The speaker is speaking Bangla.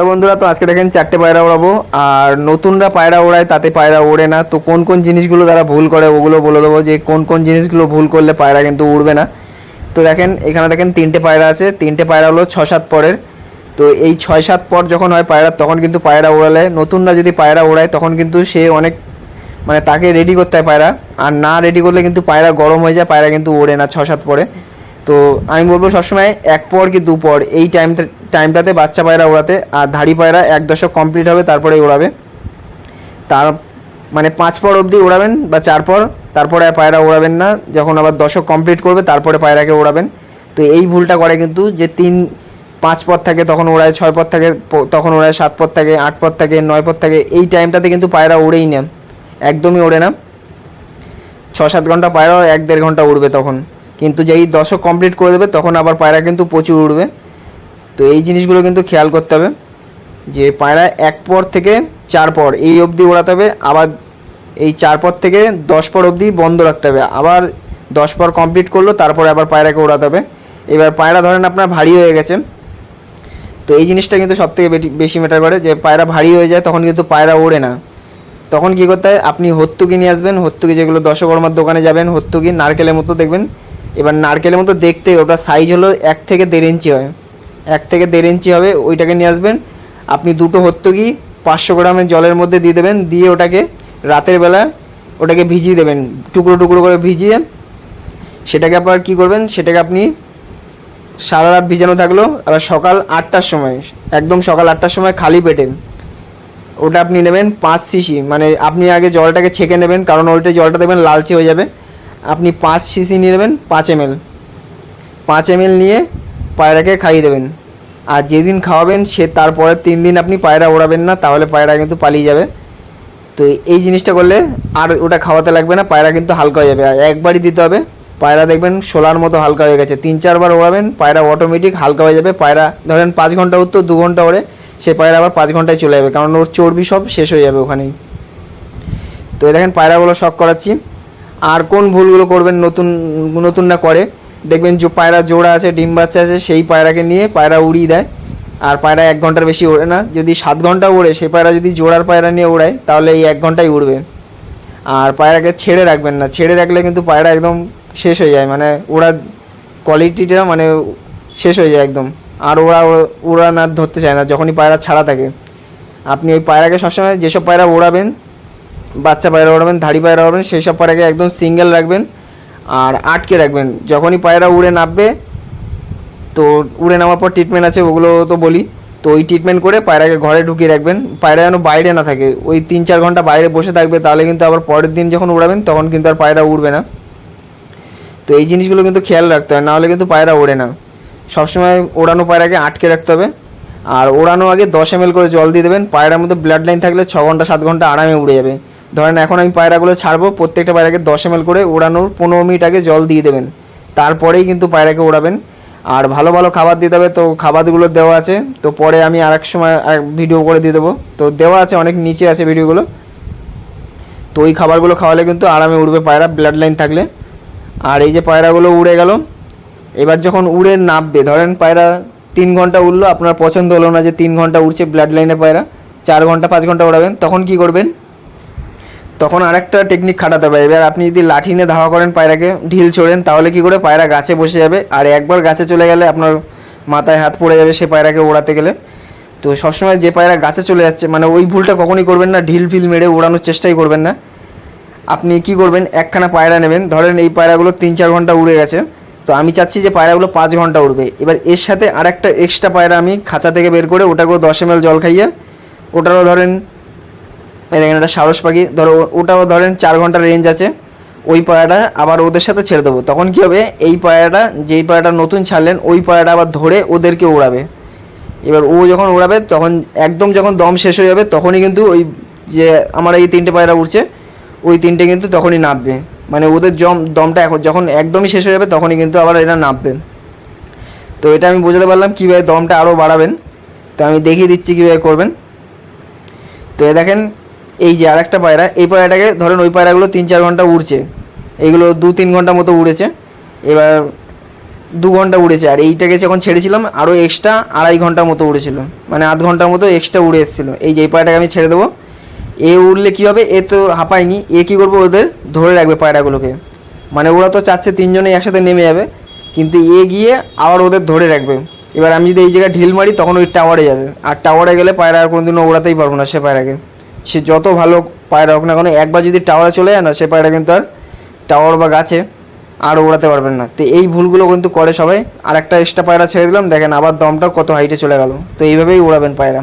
তো বন্ধুরা, তো আজকে দেখেন চারটে পায়রা ওড়াবো আর নতুনরা পায়রা ওড়ায় তাতে পায়রা ওড়ে না। তো কোন কোন জিনিসগুলো তারা ভুল করে ওগুলো বলে দেবো যে, কোন কোন জিনিসগুলো ভুল করলে পায়রা কিন্তু উড়বে না। তো দেখেন, এখানে দেখেন তিনটে পায়রা আছে। তিনটে পায়রা হলো ছ সাত পরের। তো এই ছয় সাত পর যখন হয় পায়রা, তখন কিন্তু পায়রা ওড়ালে নতুনরা যদি পায়রা ওড়ায় তখন কিন্তু সে অনেক মানে তাকে রেডি করতে হয় পায়রা। আর না রেডি করলে কিন্তু পায়রা গরম হয়ে যায়, পায়রা কিন্তু ওড়ে না ছ সাত পরে। তো আমি বলব সবসময় এক পর কি দু পর। এই টাইমটা টাইমটাতে বাচ্চা পায়রা ওড়াতে, আর ধাড়ি পায়রা এক দশক কমপ্লিট হবে, তারপরে ওড়াবে। তার মানে পাঁচ পর অবধি ওড়াবেন বা চার পর, তারপরে পায়রা ওড়াবেন না। যখন আবার দশক কমপ্লিট করবে, তারপরে পায়রাকে ওড়াবেন। তো এই ভুলটা করে কিন্তু যে তিন, পাঁচ পর থাকে, তখন ওড়ায়, ছয় পর থাকে তখন ওড়ায়, সাত পর থাকে, আট পর থাকে, নয় পর থাকে। এই টাইমটাতে কিন্তু পায়রা ওড়েই না। একদমই ওড়ে না। ছ সাত ঘণ্টা পায়রা এক দেড় ঘণ্টা উড়বে তখন। কিন্তু যেই দশক কমপ্লিট করে দেবে, তখন আবার পায়রা কিন্তু প্রচুর উড়বে। তো এই জিনিসগুলো কিন্তু খেয়াল করতে হবে যে পায়রা এক পর থেকে চার পর, এই অবধি ওড়াতে হবে, আবার এই চার পর থেকে দশ পর অবধি বন্ধ রাখতে হবে, আবার দশ পর কমপ্লিট করল, তারপরে আবার পায়রাকে ওড়াতে হবে। এবার পায়রা ধরেন আপনার ভারী হয়ে গেছে, তো এই জিনিসটা কিন্তু সব থেকে বেশি ম্যাটার করে যে পায়রা ভারী হয়ে যায় তখন কিন্তু পায়রা ওড়ে না। তখন কি করতে হয়? আপনি হত্তুকি নিয়ে আসবেন, হত্তুকি যেগুলো দশকর্মার দোকানে যাবেন, হত্তুকি নারকেলের মতো দেখবেন। এবার নারকেলের মতো দেখতে ওটা সাইজ হলো এক থেকে দেড় ইঞ্চি হয়। এক থেকে দেড় ইঞ্চি হবে, ওইটাকে নিয়ে আসবেন। আপনি দুটো হত্তুকি পাঁচশো গ্রামের জলের মধ্যে দিয়ে দেবেন, দিয়ে ওটাকে রাতের বেলা ওটাকে ভিজিয়ে দেবেন, টুকরো টুকরো করে ভিজিয়ে। সেটাকে আবার কী করবেন, সেটাকে আপনি সারা রাত ভিজানো থাকল, আবার সকাল আটটার সময়, একদম সকাল আটটার সময় খালি পেটে ওটা আপনি নেবেন পাঁচ সিসি। মানে আপনি আগে জলটাকে ছেঁকে নেবেন, কারণ ওইটা জলটা দেবেন লালচে হয়ে যাবে। আপনি পাঁচ সিসি নিয়ে নেবেন পাঁচ এম পাঁচ এম নিয়ে পায়রাকে খাইয়ে দেবেন। আর যেদিন খাওয়াবেন, সে তারপরের তিন দিন আপনি পায়রা ওড়াবেন না, তাহলে পায়রা কিন্তু পালিয়ে যাবে। তো এই জিনিসটা করলে আর ওটা খাওয়াতে লাগবে না, পায়রা কিন্তু হালকা হয়ে যাবে। আর একবারই দিতে হবে, পায়রা দেখবেন সোলার মতো হালকা হয়ে গেছে। তিন চারবার ওড়াবেন, পায়রা অটোমেটিক হালকা হয়ে যাবে। পায়রা ধরেন পাঁচ ঘণ্টা উঠতো দু ঘণ্টা ওড়ে, সে পায়রা আবার পাঁচ ঘন্টায় চলে যাবে, কারণ ওর চর্বি সব শেষ হয়ে যাবে ওখানেই। তো দেখেন পায়রাগুলো শখ করাচ্ছি। আর কোন ভুলগুলো করবেন নতুন নতুন না করে দেখবেন যে পায়রা জোড়া আছে, ডিম বাচ্চা আছে, সেই পায়রাকে নিয়ে পায়রা উড়িয়ে দেয়। আর পায়রা এক ঘণ্টার বেশি ওড়ে না। যদি সাত ঘণ্টা ওড়ে, সে পায়রা যদি জোড়ার পায়রা নিয়ে ওড়ায়, তাহলে এই এক ঘন্টায় উড়বে। আর পায়রাকে ছেড়ে রাখবেন না। ছেড়ে রাখলে কিন্তু পায়রা একদম শেষ হয়ে যায়। মানে ওরা কোয়ালিটিটা মানে শেষ হয়ে যায় একদম। আর ওরা ওরা না ধরতে চায় না, যখনই পায়রা ছাড়া থাকে। আপনি ওই পায়রাকে সবসময় যেসব পায়রা ওড়াবেন, বাচ্চা পায়রা ওড়াবেন, ধাড়ি পায়রা ওড়াবেন সেই সব পায়রাকে একদম সিঙ্গেল রাখবেন। আর আটকে রাখবেন। যখনই পায়রা উড়ে নামবে, তো উড়ে নামার পর ট্রিটমেন্ট আছে, ওগুলো তো বলি। তো ওই ট্রিটমেন্ট করে পায়রাকে ঘরে ঢুকিয়ে রাখবেন। পায়রা যেন বাইরে না থাকে। ওই তিন চার ঘণ্টা বাইরে বসে থাকবে, তাহলে কিন্তু আবার পরের দিন যখন উড়াবেন, তখন কিন্তু আর পায়রা উড়বে না। তো এই জিনিসগুলো কিন্তু খেয়াল রাখতে হয়, নাহলে কিন্তু পায়রা ওড়ে না। সবসময় ওড়ানো পায়রাকে আটকে রাখতে হবে। আর ওড়ানো আগে দশ এম করে জল দিয়ে দেবেন। পায়রার মধ্যে ব্লাড লাইন থাকলে ছ ঘণ্টা, সাত ঘণ্টা আরামে উড়ে যাবে। ধরেন এখন আমি পায়রাগুলো ছাড়বো, প্রত্যেকটা পায়রাকে দশ এম করে ওড়ানোর পনেরো মিনিট আগে জল দিয়ে দেবেন। তারপরেই কিন্তু পায়রাকে ওড়াবেন। আর ভালো ভালো খাবার দিতে হবে তো খাবারগুলো দেওয়া আছে। তো পরে আমি আর এক সময় ভিডিও করে দিয়ে দেবো। তো দেওয়া আছে, অনেক নিচে আছে ভিডিওগুলো তো ওই খাবারগুলো খাওয়ালে কিন্তু আরামে উড়বে, পায়রা ব্লাড লাইন থাকলে। আর এই যে পায়রাগুলো উড়ে গেল, এবার যখন উড়ে নামবে, ধরেন পায়রা তিন ঘণ্টা উড়লো, আপনার পছন্দ হলো না যে তিন ঘণ্টা উড়ছে ব্লাড লাইনের পায়রা, চার ঘণ্টা, পাঁচ ঘণ্টা উড়াবেন তখন কি করবেন? তখন আরেকটা টেকনিক খাটাতে হবে। এবার আপনি যদি লাঠি নিয়ে ধাওয়া করেন পায়রাকে, ঢিল ছোড়েন, তাহলে কি করে? পায়রা গাছে বসে যাবে। আর একবার গাছে চলে গেলে আপনার মাথায় হাত পড়ে যাবে সে পায়রাকে ওড়াতে গেলে। তো সবসময় যে পায়রা গাছে চলে যাচ্ছে মানে ওই ভুলটা কখনই করবেন না। ঢিল ফিল মেরে ওড়ানোর চেষ্টাই করবেন না। আপনি কি করবেন? একখানা পায়রা নেবেন। ধরেন এই পায়রাগুলো তিন চার ঘণ্টা উড়ে গেছে। তো আমি চাচ্ছি যে পায়রাগুলো পাঁচ ঘণ্টা উড়বে। এবার এর সাথে আরেকটা এক্সট্রা পায়রা আমি খাঁচা থেকে বের করে ওটাকেও দশ এম জল খাইয়ে, ওটারও ধরেন দেখেন একটা সারস পাখি। ধরো, ওটাও ধরেন চার ঘণ্টার রেঞ্জ আছে। ওই পায়রাটা আবার ওদের সাথে ছেড়ে দেবো। তখন কি হবে? এই পায়রাটা, যেই পায়রাটা নতুন ছাড়লেন, ওই পায়রাটা আবার ধরে ওদেরকে উড়াবে। এবার ও যখন উড়াবে, তখন একদম যখন দম শেষ হয়ে যাবে, তখনই কিন্তু ওই যে আমার এই তিনটে পায়রা উড়ছে, ওই তিনটে কিন্তু তখনই নামবে। মানে ওদের জম, দমটা এখন যখন একদমই শেষ হয়ে যাবে, তখনই কিন্তু আবার এরা নামবে। তো এটা আমি বোঝাতে পারলাম কীভাবে দমটা আরও বাড়াবেন। তো আমি দেখিয়ে দিচ্ছি কীভাবে করবেন। তো এ দেখেন এই যে আরেকটা পায়রা, এই পায়রাটাকে ধরেন ওই পায়রাগুলো তিন চার ঘণ্টা উড়ছে। এইগুলো দু তিন ঘণ্টা মতো উড়েছে। এবার দু ঘণ্টা উড়েছে। আর এইটাকে যখন ছেড়েছিলাম আরও এক্সট্রা আড়াই ঘণ্টার মতো উড়েছিল। মানে আধ ঘণ্টার মতো এক্সট্রা উড়ে এসেছিল। এই যে এই পায়রাটাকে আমি ছেড়ে দেবো। এ উড়লে কী হবে? এ তো হাঁপায়নি। এ কী করব ওদের? ধরে রাখবে পায়রাগুলোকে। মানে ওরা তো চাচ্ছে তিনজনে একসাথে নেমে যাবে। কিন্তু এ গিয়ে আবার ওদের ধরে রাখবে। এবার আমি যদি এই জায়গায় ঢিল মারি, তখন ওই টাওয়ারে যাবে। আর টাওয়ারে গেলে পায়রা আর কোনোদিনও ওড়াতেই পারব না সে পায়রাকে। সে যত ভালো পায়রা হোক না কেন, একবার যদি টাওয়ারে চলে যায় না, সে পায়রা কিন্তু আর টাওয়ার বা গাছে আর ওড়াতে পারবেন না। তো এই ভুলগুলো কিন্তু করে সবাই। আর একটা এক্সট্রা পায়রা ছেড়ে দিলাম, দেখেন আবার দমটা কত হাইটে চলে গেল। তো এইভাবেই ওড়াবেন পায়রা।